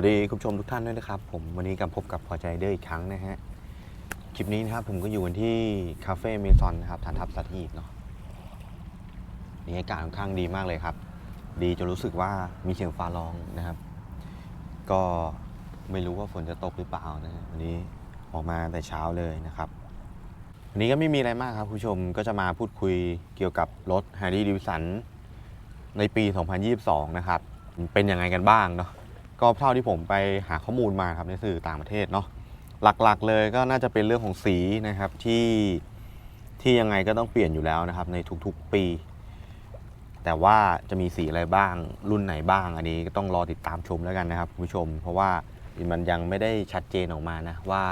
วัสดีคุณผู้ชมทุกท่านด้วยนะครับ ผมวันนี้กลับพบกับพอใจเดอร์อีกครั้งนะฮะ คลิปนี้นะครับผมก็อยู่กันที่คาเฟ่เมซอนนะครับฐานทัพสัตหีบเนาะบรรยากาศค่อนข้างดีมากเลยครับ ดีจนรู้สึกว่ามีเสียงฟ้าร้องนะครับ ก็ไม่รู้ว่าฝนจะตกหรือเปล่านะวันนี้ออกมาแต่เช้าเลยนะครับวันนี้ก็ไม่มีอะไรมากครับคุณผู้ชมก็จะมาพูดคุยเกี่ยวกับรถ h ฮ r รี่ดิวสันในปี 2022 นะครับ เป็นยังไงกันบ้างเนาะ ก็เท่าที่ผมไปหาข้อมูลมาครับในสื่อต่างประเทศเนาะหลักๆเลยก็น่าจะเป็นเรื่องของสีนะครับที่ที่ยังไงก็ต้องเปลี่ยนอยู่แล้วนะครับในทุกๆปี แต่ว่าจะมีสีอะไรบ้างรุ่นไหนบ้างอันนี้ก็ต้องรอติดตามชมแล้วกันนะครับคุณผู้ชม เพราะว่ามันยังไม่ได้ชัดเจนออกมานะว่า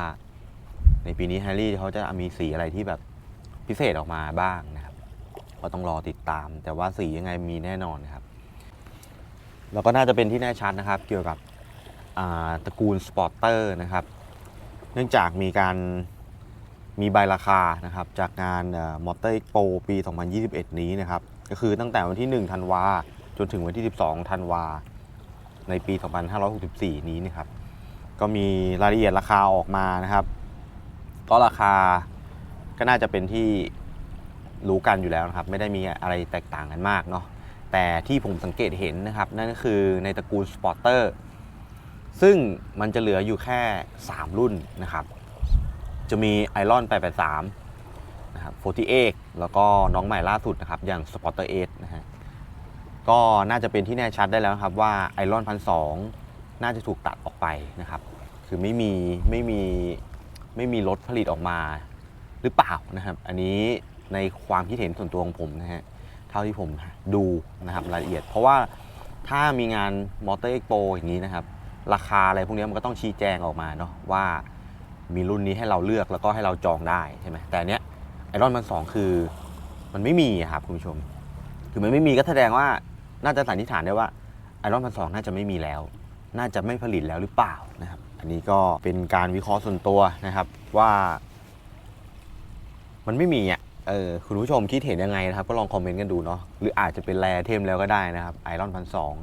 ในปีนี้แฮร์รี่เขาจะมีสีอะไรที่แบบพิเศษออกมาบ้างนะครับก็ต้องรอติดตาม แต่ว่าสียังไงมีแน่นอนนครับ แล้วก็น่าจะเป็นที่แน่ชัดนะครับ เกี่ยวกับตระกูลสปอร์เตอร์นะครับ เนื่องจากมีการมีใบราคานะครับจากงานมอเตอร์เอ็กโปปี 2021 นี้นะครับ ก็คือตั้งแต่วันที่ 1 ธันวา จนถึงวันที่ 12 ธันวา ในปี 2564 นี้นะครับ ก็มีรายละเอียดราคาออกมานะครับ ก็ราคาก็น่าจะเป็นที่รู้กันอยู่แล้วนะครับ ไม่ได้มีอะไรแตกต่างกันมากเนาะ แต่ที่ผมสังเกตเห็นนะครับ นั่นก็คือในตระกูลสปอร์เตอร์ซึ่งมันจะเหลืออยู่แค่ 3 รุ่นนะครับ จะมีไอรอน883นะครับ48แล้วก็น้องใหม่ล่าสุดนะครับ อย่าง Sporter 8นะฮะก็น่าจะเป็นที่แน่ชัดได้แล้วครับว่าไอรอนพันสน่าจะถูกตัดออกไปนะครับ คือไม่มีไม่มีไม่มีรถผลิตออกมาหรือเปล่านะครับ อันนี้ในความคิดเห็นส่วนตัวของผมนะฮะ ท่าที่ผมดูนะครับรายละเอียด เพราะว่าถ้ามีงานมอเตอร์เอ็กโปอย่างนี้นะครับ ราคาอะไรพวกนี้มันก็ต้องชี้แจงออกมาเนาะว่ามีรุ่นนี้ให้เราเลือกแล้วก็ให้เราจองได้ใช่ไหมแต่เนี้ยไอรอนมันสองคือมันไม่มีครับคุณผู้ชม คือมันไม่มีก็แสดงว่าน่าจะสันนิษฐานได้ว่าไอรอนพันสองน่าจะไม่มีแล้ว น่าจะไม่ผลิตแล้วหรือเปล่านะครับ อันนี้ก็เป็นการวิเคราะห์ส่วนตัวนะครับว่า มันไม่มีอะ เออคุณผู้ชมคิดเห็นยังไงนะครับ ก็ลองคอมเมนต์กันดูเนาะหรืออาจจะเป็นแรเทมแล้วก็ได้นะครับไอรอนพันสอง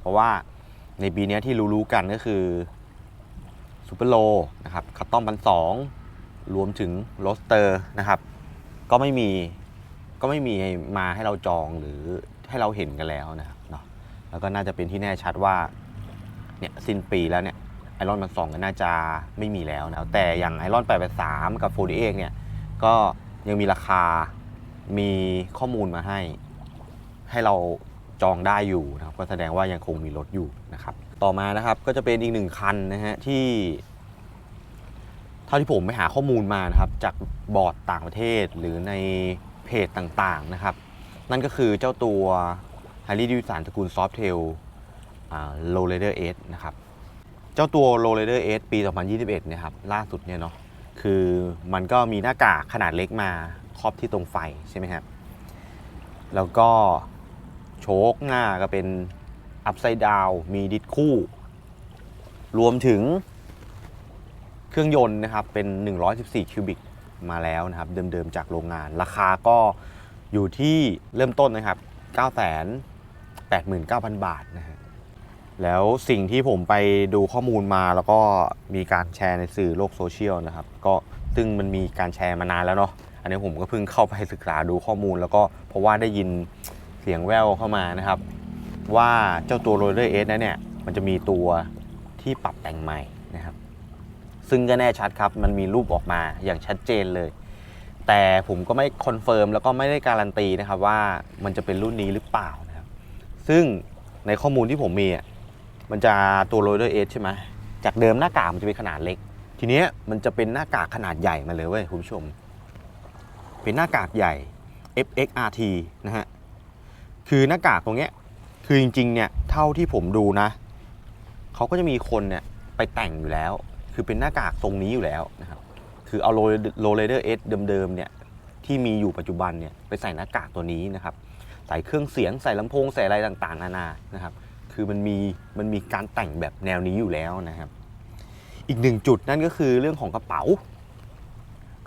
เพราะว่าในปีนี้ที่รู้ๆกันก็คือซูเปอร์โลนะครับคัตตอมพันสองรวมถึงโรสเตอร์นะครับ ก็ไม่มีก็ไม่มีมาให้เราจองหรือให้เราเห็นกันแล้วนะครับเนาะแล้วก็น่าจะเป็นที่แน่ชัดว่าเนี่ยสิ้นปีแล้วเนี่ยไอรอนพันสองก็น่าจะไม่มีแล้วนะแต่อย่างไอรอนแปดแปดสามกับโฟดีเอ็กเนี่ยก็ ยังมีราคา มีข้อมูลมาให้ ให้เราจองได้อยู่นะครับ ก็แสดงว่ายังคงมีรถอยู่นะครับ ต่อมานะครับก็จะเป็นอีกหนึ่งคันนะฮะที่ เท่าที่ผมไปหาข้อมูลมานะครับ จากบอร์ดต่างประเทศหรือในเพจต่างๆนะครับ นั่นก็คือเจ้าตัว h a r l e y d a v i d s o n ตระกูล Softail Low Rider S นะครับ เจ้าตัว Low Rider S ปี 2021เนี่ยครับ ล่าสุดเนี่ยเนาะ คือมันก็มีหน้ากากขนาดเล็กมาครอบที่ตรงไฟใช่ไหมครับแล้วก็โชคหน้าก็เป็นอัพไซด์ดาวมีดิสคู่ รวมถึงเครื่องยนต์นะครับเป็น 114 คิวบิกมาแล้วนะครับ เดิมๆจากโรงงาน ราคาก็อยู่ที่เริ่มต้นนะครับ 989,000 บาทนะฮะ แล้วสิ่งที่ผมไปดูข้อมูลมาแล้วก็มีการแชร์ในสื่อโลกโซเชียลนะครับ ก็ซึ่งมันมีการแชร์มานานแล้วเนาะอันนี้ผมก็เพิ่งเข้าไปศึกษาดูข้อมูล แล้วก็เพราะว่าได้ยินเสียงแววเข้ามานะครับ ว่าเจ้าตัวโรเลอร์เอสนั้นเนี่ยมันจะมีตัวที่ปรับแต่งใหม่นะครับ ซึ่งก็แน่ชัดครับ มันมีรูปออกมาอย่างชัดเจนเลย แต่ผมก็ไม่คอนเฟิร์มแล้วก็ไม่ได้การันตีนะครับว่ามันจะเป็นรุ่นนี้หรือเปล่านะครับ ซึ่งในข้อมูลที่ผมมีอะ มันจะตัวโรเดอร์เอใช่ไหมจากเดิมหน้ากากมันจะเป็นขนาดเล็ก ทีเนี้ยมันจะเป็นหน้ากากขนาดใหญ่มาเลยเว้ยคุณผู้ชม เป็นหน้ากากใหญ่ FXRT นะฮะ คือหน้ากากตรงเนี้ย คือจริงๆ เนี่ย เท่าที่ผมดูนะ เขาก็จะมีคนเนี่ยไปแต่งอยู่แล้ว คือเป็นหน้ากากทรงนี้อยู่แล้วนะครับ คือเอาโรเลเดอร์เอสเดิมๆ เนี่ย ที่มีอยู่ปัจจุบันเนี่ย ไปใส่หน้ากากตัวนี้นะครับ ใส่เครื่องเสียง ใส่ลำโพง ใส่อะไรต่างๆ นานา นะครับ คือมันมีมันมีการแต่งแบบแนวนี้อยู่แล้วนะครับ อีกหนึ่งจุดนั่นก็คือเรื่องของกระเป๋า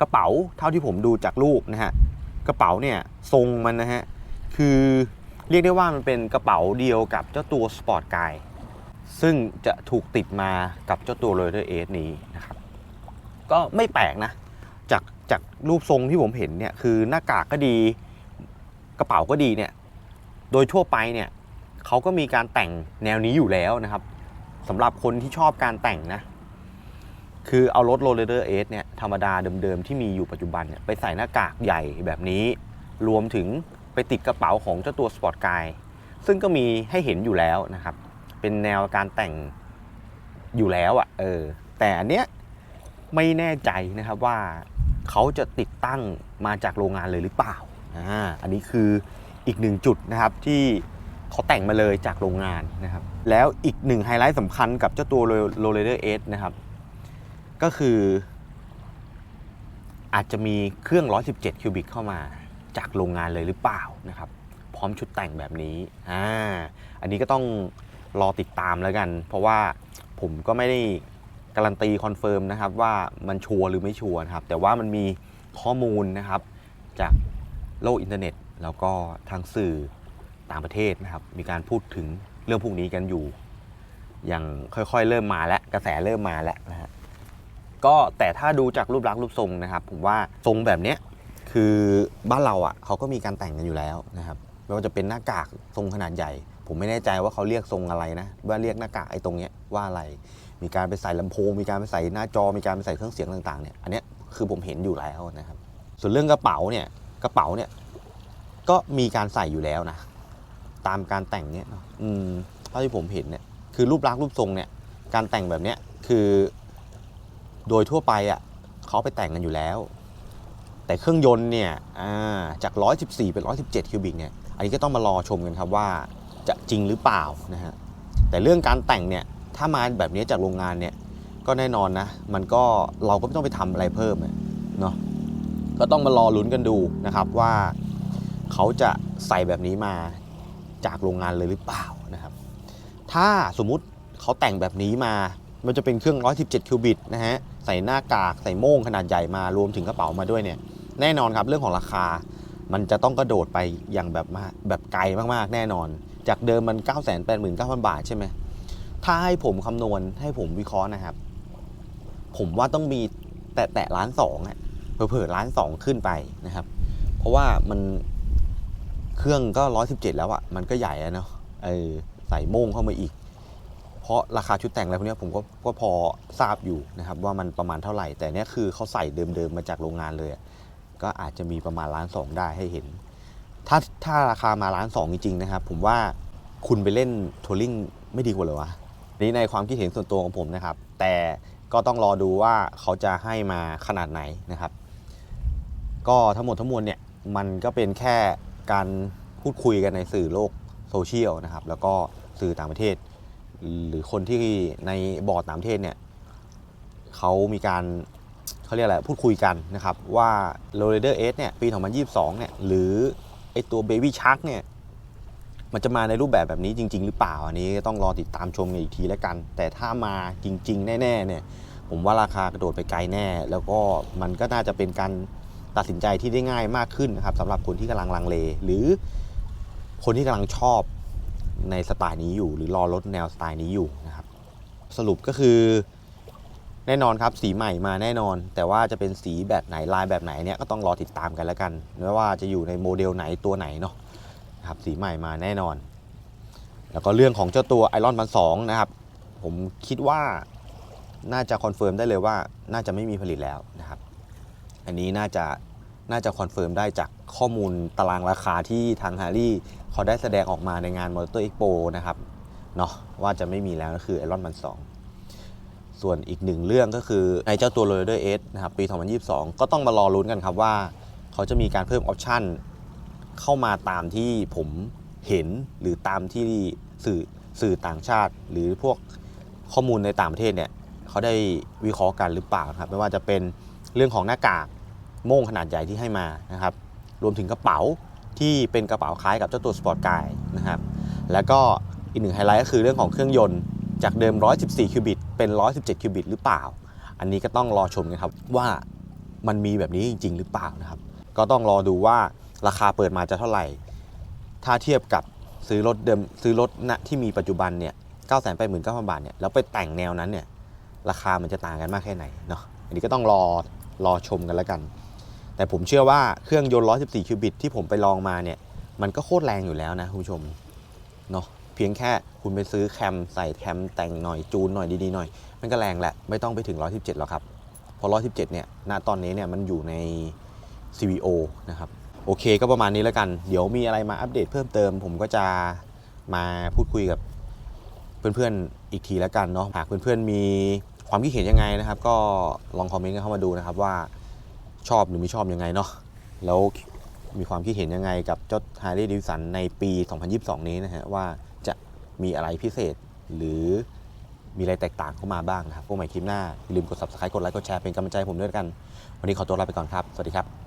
กระเป๋าเท่าที่ผมดูจากรูปนะฮะกระเป๋าเนี่ยทรงมันนะฮะคือเรียกได้ว่ามันเป็นกระเป๋าเดียวกับเจ้าตัวสปอร์ตกายซึ่งจะถูกติดมากับเจ้าตัว r a d e r 8นี้นะครับ ก็ไม่แปลกนะ จากจากรูปทรงที่ผมเห็นเนี่ยคือหน้ากากก็ดีกระเป๋าก็ดีเนี่ยโดยทั่วไปเนี่ย เขาก็มีการแต่งแนวนี้อยู่แล้วนะครับสำหรับคนที่ชอบการแต่งนะ คือเอารถ r o l l e r 8เอเนี่ยธรรมดาเดิมๆ ที่มีอยู่ปัจจุบันเนี่ยไปใส่หน้ากากใหญ่แบบนี้ รวมถึงไปติดกระเป๋าของเจ้าตัว Sport Guy ซึ่งก็มีให้เห็นอยู่แล้วนะครับ เป็นแนวการแต่งอยู่แล้วอะ่ะเออแต่อันเนี้ยไม่แน่ใจนะครับว่าเขาจะติดตั้งมาจากโรงงานเลยหรือเปล่าอ่าอันนี้คืออีกหนึ่งจุดนะครับที่ เขาแต่งมาเลยจากโรงงานนะครับ แล้วอีกหนึ่งไฮไลท์สำคัญกับเจ้าตัว r o l l e r 8นะครับ ก็คืออาจจะมีเครื่อง 117 คิวบิกเข้ามาจากโรงงานเลยหรือเปล่านะครับ พร้อมชุดแต่งแบบนี้อ่าอันนี้ก็ต้องรอติดตามแล้วกัน เพราะว่าผมก็ไม่ได้การันตีคอนเฟิร์มนะครับว่ามันชัวร์หรือไม่ชัวร์นะครับ แต่ว่ามันมีข้อมูลนะครับจากโลกอินเทอร์เน็ต แล้วก็ทางสื่อ ต่างประเทศนะครับ มีการพูดถึงเรื่องพวกนี้กันอยู่ อย่างค่อยๆ เริ่มมาแล้วกระแสเริ่มมาแล้วนะฮะก็แต่ถ้าดูจากรูปลักษณ์รูปทรงนะครับ ผมว่าทรงแบบเนี้ยคือบ้านเราอะเขาก็มีการแต่งกันอยู่แล้วนะครับไม่ว่าจะเป็นหน้ากากทรงขนาดใหญ่ ผมไม่แน่ใจว่าเขาเรียกทรงอะไรนะว่าเรียกหน้ากากไอ้ตรงเนี้ยว่าอะไร มีการไปใส่ลำโพง มีการไปใส่หน้าจอ มีการไปใส่เครื่องเสียงต่างๆเนี่ยอันเนี้ยคือผมเห็นอยู่แล้วนะครับ ส่วนเรื่องกระเป๋าเนี่ยกระเป๋าเนี่ยก็มีการใส่อยู่แล้วนะ ตามการแต่งเนี่ยเนาะอืมเท่าที่ผมเห็นเนี่ยคือรูปลักษณ์รูปทรงเนี่ย การแต่งแบบเนี้ยคือ โดยทั่วไปอะเขาไปแต่งกันอยู่แล้ว แต่เครื่องยนต์เนี่ยอ่าจาก 114 เป็น 117 คิวบิกเนี่ย อันนี้ก็ต้องมารอชมกันครับว่าจะจริงหรือเปล่านะฮะ แต่เรื่องการแต่งเนี่ย ถ้ามาแบบนี้จากโรงงานเนี่ย ก็แน่นอนนะ มันก็เราก็ไม่ต้องไปทำอะไรเพิ่มเนาะ ก็ต้องมารอลุ้นกันดูนะครับว่าเขาจะใส่แบบนี้มา จากโรงงานเลยหรือเปล่านะครับ ถ้าสมมุติเขาแต่งแบบนี้มา มันจะเป็นเครื่อง 117 คิวบิตนะฮะ ใส่หน้ากาก ใส่โม่งขนาดใหญ่มารวมถึงกระเป๋ามาด้วยเนี่ย แน่นอนครับเรื่องของราคา มันจะต้องกระโดดไปอย่างแบบมาแบบไกลมากๆ แน่นอน จากเดิมมัน 9 8 9 0 0 0 บาทใช่ไหม ถ้าให้ผมคำนวณให้ผมวิเคราะห์นะครับ ผมว่าต้องมีแตะแตะล้านสองอะเผลอๆล้านสองขึ้นไปนะครับ เพราะว่ามัน เครื่องก็ 117 แล้วอะมันก็ใหญ่อะเนาะเออใส่โม่งเข้ามาอีก เพราะราคาชุดแต่งอะไรพวกนี้ผมก็ก็พอทราบอยู่นะครับว่ามันประมาณเท่าไหร่ แต่เนี้ยคือเขาใส่เดิมๆมาจากโรงงานเลย ก็อาจจะมีประมาณล้านสองได้ให้เห็น ถ้าถ้าราคามาล้านสองจริงๆนะครับ ผมว่าคุณไปเล่นทัวริงไม่ดีกว่าเหรอวะนี่ในความคิดเห็นส่วนตัวของผมนะครับ แต่ก็ต้องรอดูว่าเขาจะให้มาขนาดไหนนะครับ ก็ทั้งหมดทั้งมวลเนี่ยมันก็เป็นแค่ การพูดคุยกันในสื่อโลกโซเชียลนะครับ แล้วก็สื่อต่างประเทศ หรือคนที่ในบอร์ดต่างประเทศเนี่ยเขามีการเขาเรียกอะไรพูดคุยกันนะครับว่า r o l l e r 8เนี่ยปี 2022 เนี่ยหรือไอตัว Baby Shark เนี่ยมันจะมาในรูปแบบแบบนี้จริง ๆ หรือเปล่า อันนี้ต้องรอติดตามชมกันอีกทีแล้วกัน แต่ถ้ามาจริง ๆ แน่ ๆ เนี่ย ผมว่าราคากระโดดไปไกลแน่ แล้วก็มันก็น่าจะเป็นการ ตัดสินใจที่ได้ง่ายมากขึ้นนะครับสำหรับคนที่กำลังลังเล หรือคนที่กำลังชอบในสไตล์นี้อยู่ หรือรอรถแนวสไตล์นี้อยู่นะครับสรุปก็คือแน่นอนครับสีใหม่มาแน่นอน แต่ว่าจะเป็นสีแบบไหนลายแบบไหนเนี่ยก็ต้องรอติดตามกันแล้วกันไม่ว่าจะอยู่ในโมเดลไหนตัวไหนเนาะนะครับสีใหม่มาแน่นอน แล้วก็เรื่องของเจ้าตัวไอรอนมันสองนะครับ ผมคิดว่าน่าจะคอนเฟิร์มได้เลยว่าน่าจะไม่มีผลิตแล้วนะครับ อันนี้น่าจะน่าจะคอนเฟิร์มได้จากข้อมูลตารางราคาที่ทางฮารี่เขาได้แสดงออกมาในงานมอเตอร์เอ็กโปนะครับเนาะว่าจะไม่มีแล้วก็คือไอรอนมันสองส่วนอีกหนึ่งเรื่องก็คือในเจ้าตัว r o เดอร์เอนะครับปี 2022 ก็ต้องมารอลุ้นกันครับว่า เขาจะมีการเพิ่มออปชั่นเข้ามาตามที่ผมเห็นหรือตามที่สื่อสื่อต่างชาติ หรือพวกข้อมูลในต่างประเทศเนี่ยเขาได้วิเคราะห์กันหรือเปล่าครับไม่ว่าจะเป็นเรื่องของหน้ากาก โม่งขนาดใหญ่ที่ให้มานะครับ รวมถึงกระเป๋าที่เป็นกระเป๋าคล้ายกับเจ้าตัวสปอร์ตกายนะครับ แล้วก็อีกหนึ่งไฮไลท์ก็คือเรื่องของเครื่องยนต์จากเดิม 114 คิวบิต เป็น 117 คิวบิตหรือเปล่า อันนี้ก็ต้องรอชมกันครับว่ามันมีแบบนี้จริง ๆ หรือเปล่านะครับ ก็ต้องรอดูว่าราคาเปิดมาจะเท่าไหร่ ถ้าเทียบกับซื้อรถเดิมซื้อรถณที่มีปัจจุบันเนี่ย 9 8 9 0 0 0 บาทเนี่ย แล้วไปแต่งแนวนั้นเนี่ย ราคามันจะต่างกันมากแค่ไหนเนาะ อันนี้ก็ต้องรอรอชมกันแล้วกัน แต่ผมเชื่อว่าเครื่องยนต์ 114 คิวบิตที่ผมไปลองมาเนี่ย มันก็โคตรแรงอยู่แล้วนะคุณผู้ชม เนาะเพียงแค่คุณไปซื้อแคมใส่แคมแต่งหน่อยจูนหน่อยดีๆหน่อย มันก็แรงแหละ ไม่ต้องไปถึง 117 หรอกครับ เพราะ 117 เนี่ย ณ ตอนนี้เนี่ยมันอยู่ใน CVO นะครับ โอเคก็ประมาณนี้แล้วกัน เดี๋ยวมีอะไรมาอัปเดตเพิ่มเติม ผมก็จะมาพูดคุยกับเพื่อนๆอีกทีแล้วกันเนาะ หากเพื่อนๆมีความคิดเห็นยังไงนะครับ ก็ลองคอมเมนต์กันเข้ามาดูนะครับว่า ชอบหรือไม่ชอบยังไงเนาะแล้วมีความคิดเห็นยังไงกับเจ้า Harley Davidson ในปี 2022 นี้นะฮะว่าจะมีอะไรพิเศษหรือมีอะไรแตกต่างเข้ามาบ้างนะครับพวกใหม่คลิปหน้าอย่าลืมกด subscribe กดไลค์กดแชร์เป็นกำลังใจให้ผมด้วยกัน วันนี้ขอตัวลาไปก่อนครับ สวัสดีครับ